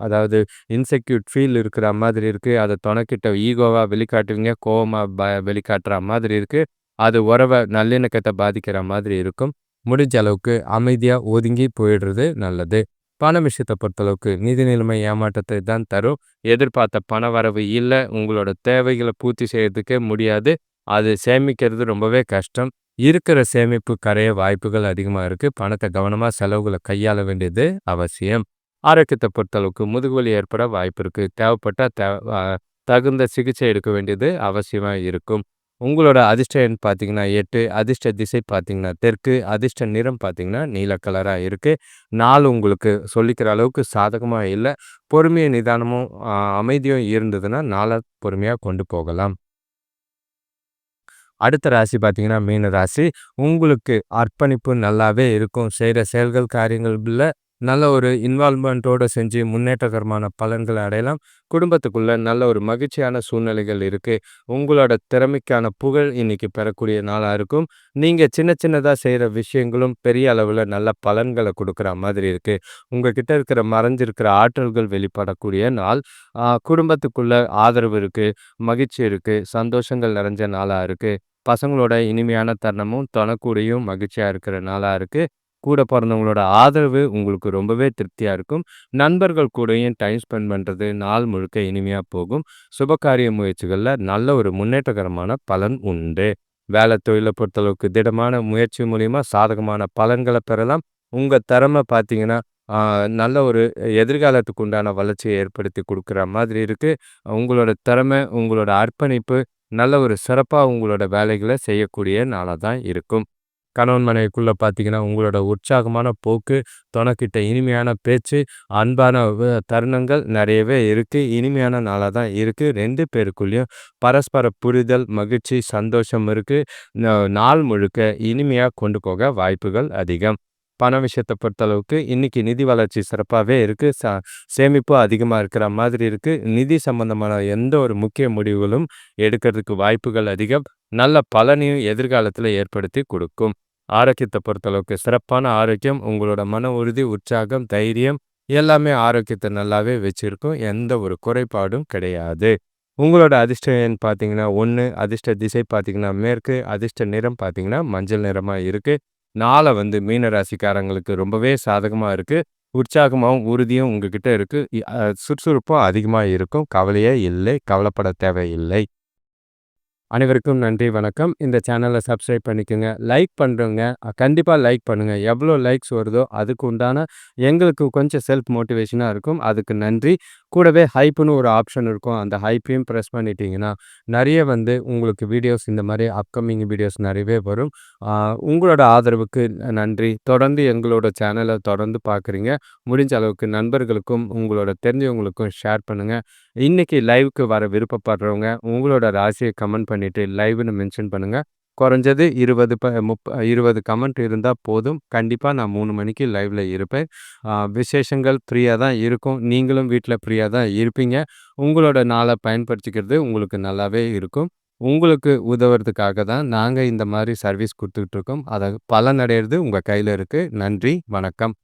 அதாவது இன்செக்யூட் ஃபீல் இருக்கிற மாதிரி இருக்குது அதை துணைக்கிட்ட ஈகோவாக வெளிக்காட்டுவீங்க. கோவமாக ப வெளிக்காட்டுற மாதிரி இருக்குது அது உறவை நல்லிணக்கத்தை பாதிக்கிற மாதிரி இருக்கும். முடிஞ்ச அளவுக்கு அமைதியாக ஒதுங்கி போயிடுறது நல்லது. பண விஷயத்தை பொறுத்தளவுக்கு நிதி நிலைமை ஏமாற்றத்தை தான் தரும். எதிர்பார்த்த பண வரவு இல்லை. உங்களோட தேவைகளை பூர்த்தி செய்யறதுக்கே முடியாது. அது சேமிக்கிறது ரொம்பவே கஷ்டம். இருக்கிற சேமிப்பு கரைய வாய்ப்புகள் அதிகமாக இருக்குது பணத்தை கவனமாக செலவுகளை கையாள வேண்டியது அவசியம். ஆரோக்கியத்தை பொறுத்தளவுக்கு முதுகுவலி ஏற்பட வாய்ப்பு இருக்குது தேவைப்பட்டால் தேவை தகுந்த சிகிச்சை எடுக்க வேண்டியது அவசியமாக இருக்கும். உங்களோட அதிர்ஷ்ட எண் பார்த்தீங்கன்னா எட்டு அதிர்ஷ்ட திசை பார்த்தீங்கன்னா தெற்கு அதிர்ஷ்ட நிறம் பார்த்தீங்கன்னா நீல கலராக இருக்குது நாள் உங்களுக்கு சொல்லிக்கிற அளவுக்கு சாதகமாக இல்லை. பொறுமையை நிதானமும் அமைதியும் இருந்ததுன்னா நாளை பொறுமையாக கொண்டு போகலாம். அடுத்த ராசி பார்த்தீங்கன்னா மீன ராசி. உங்களுக்கு அர்ப்பணிப்பு நல்லாவே இருக்கும். செய்கிற செயல்கள் காரியங்களில் நல்ல ஒரு இன்வால்மெண்ட்டோடு செஞ்சு முன்னேற்றகரமான பலன்களை அடையலாம். குடும்பத்துக்குள்ளே நல்ல ஒரு மகிழ்ச்சியான சூழ்நிலைகள் இருக்குது உங்களோட திறமைக்கான புகழ் இன்னைக்கு பெறக்கூடிய நாளாக இருக்கும். நீங்கள் சின்ன சின்னதாக செய்கிற விஷயங்களும் பெரிய அளவில் நல்ல பலன்களை கொடுக்குற மாதிரி இருக்குது உங்ககிட்ட இருக்கிற மறைஞ்சிருக்கிற ஆற்றல்கள் வெளிப்படக்கூடிய நாள். குடும்பத்துக்குள்ளே ஆதரவு இருக்குது மகிழ்ச்சி இருக்குது சந்தோஷங்கள் நிறைஞ்ச நாளாக இருக்குது பசங்களோட இனிமையான தருணமும் தொணக்கூடியும் மகிழ்ச்சியாக இருக்கிற நாளாக இருக்குது கூட பிறந்தவங்களோட ஆதரவு உங்களுக்கு ரொம்பவே திருப்தியாக இருக்கும். நண்பர்கள் கூடயும் டைம் ஸ்பெண்ட் பண்ணுறது நாள் முழுக்க இனிமையாக போகும். சுபகாரிய முயற்சிகளில் நல்ல ஒரு முன்னேற்றகரமான பலன் உண்டு. வேலை தொழிலை பொறுத்தளவுக்கு திடமான முயற்சி மூலிமா சாதகமான பலன்களை பெறலாம். உங்கள் திறமை பார்த்தீங்கன்னா நல்ல ஒரு எதிர்காலத்துக்கு உண்டான வளர்ச்சியை ஏற்படுத்தி கொடுக்குற மாதிரி இருக்குது உங்களோட திறமை உங்களோட அர்ப்பணிப்பு நல்ல ஒரு சிறப்பாக உங்களோட வேலைகளை செய்யக்கூடிய நாளாக தான் இருக்கும். கணவன் மனைவிக்குள்ளே பார்த்தீங்கன்னா உங்களோட உற்சாகமான போக்கு துணக்கிட்ட இனிமையான பேச்சு அன்பான தருணங்கள் நிறையவே இருக்குது இனிமையான நாளாக தான் இருக்குது ரெண்டு பேருக்குள்ளேயும் பரஸ்பர புரிதல் மகிழ்ச்சி சந்தோஷம் இருக்குது நாள் முழுக்க இனிமையாக கொண்டு போக வாய்ப்புகள் அதிகம். பண விஷயத்தை பொறுத்தளவுக்கு இன்றைக்கி நிதி வளர்ச்சி சிறப்பாகவே இருக்குது ச சேமிப்பு அதிகமாக இருக்கிற மாதிரி இருக்குது நிதி சம்பந்தமான எந்த ஒரு முக்கிய முடிவுகளும் எடுக்கிறதுக்கு வாய்ப்புகள் அதிகம். நல்ல பலனையும் எதிர்காலத்தில் ஏற்படுத்தி கொடுக்கும். ஆரோக்கியத்தை பொறுத்தளவுக்கு சிறப்பான ஆரோக்கியம் உங்களோட மன உறுதி உற்சாகம் தைரியம் எல்லாமே ஆரோக்கியத்தை நல்லாவே வச்சுருக்கும். எந்த ஒரு குறைபாடும் கிடையாது. உங்களோட அதிர்ஷ்ட எண் பார்த்தீங்கன்னா ஒன்று அதிர்ஷ்ட திசை பார்த்தீங்கன்னா மேற்கு அதிர்ஷ்ட நிறம் பார்த்தீங்கன்னா மஞ்சள் நிறமாக இருக்குது நாளை வந்து மீன ராசிக்காரங்களுக்கு ரொம்பவே சாதகமாக இருக்குது உற்சாகமாகவும் உறுதியும் உங்ககிட்ட இருக்குது சுறுசுறுப்பும் அதிகமாக இருக்கும். கவலையே இல்லை கவலைப்பட தேவையில்லை. அனைவருக்கும் நன்றி வணக்கம். இந்த சேனலை சப்ஸ்கிரைப் பண்ணிக்கோங்க. லைக் பண்ணுறவங்க கண்டிப்பாக லைக் பண்ணுங்கள் எவ்வளோ லைக்ஸ் வருதோ அதுக்கு உண்டான எங்களுக்கு கொஞ்சம் செல்ஃப் மோட்டிவேஷனாக இருக்கும். அதுக்கு நன்றி. கூடவே ஹைப்புன்னு ஒரு ஆப்ஷன் இருக்கும். அந்த ஹைப்பையும் ப்ரெஸ் பண்ணிட்டீங்கன்னா நிறைய வந்து உங்களுக்கு வீடியோஸ் இந்த மாதிரி அப்கமிங் வீடியோஸ் நிறையவே வரும். உங்களோட ஆதரவுக்கு நன்றி. தொடர்ந்து எங்களோட சேனலை தொடர்ந்து பார்க்குறீங்க முடிஞ்ச அளவுக்கு நண்பர்களுக்கும் உங்களோட தெரிஞ்சவங்களுக்கும் ஷேர் பண்ணுங்கள் இன்றைக்கி லைவுக்கு வர விருப்பப்படுறவங்க உங்களோட ராசியை கமெண்ட் பண்ணிவிட்டு லைவ்னு மென்ஷன் பண்ணுங்கள் குறைஞ்சது இருபது ப முப்ப இருபது கமெண்ட் இருந்தால் போதும். கண்டிப்பாக நான் மூணு மணிக்கு லைவில் இருப்பேன். விசேஷங்கள் ஃப்ரீயாக தான் இருக்கும். நீங்களும் வீட்டில் ஃப்ரீயாக தான் இருப்பீங்க. உங்களோட நாளை பயன்படுத்திக்கிறது உங்களுக்கு நல்லாவே இருக்கும். உங்களுக்கு உதவுறதுக்காக தான் நாங்கள் இந்த மாதிரி சர்வீஸ் கொடுத்துட்ருக்கோம் அதை பலனடைகிறது உங்கள் கையில் இருக்குது நன்றி வணக்கம்.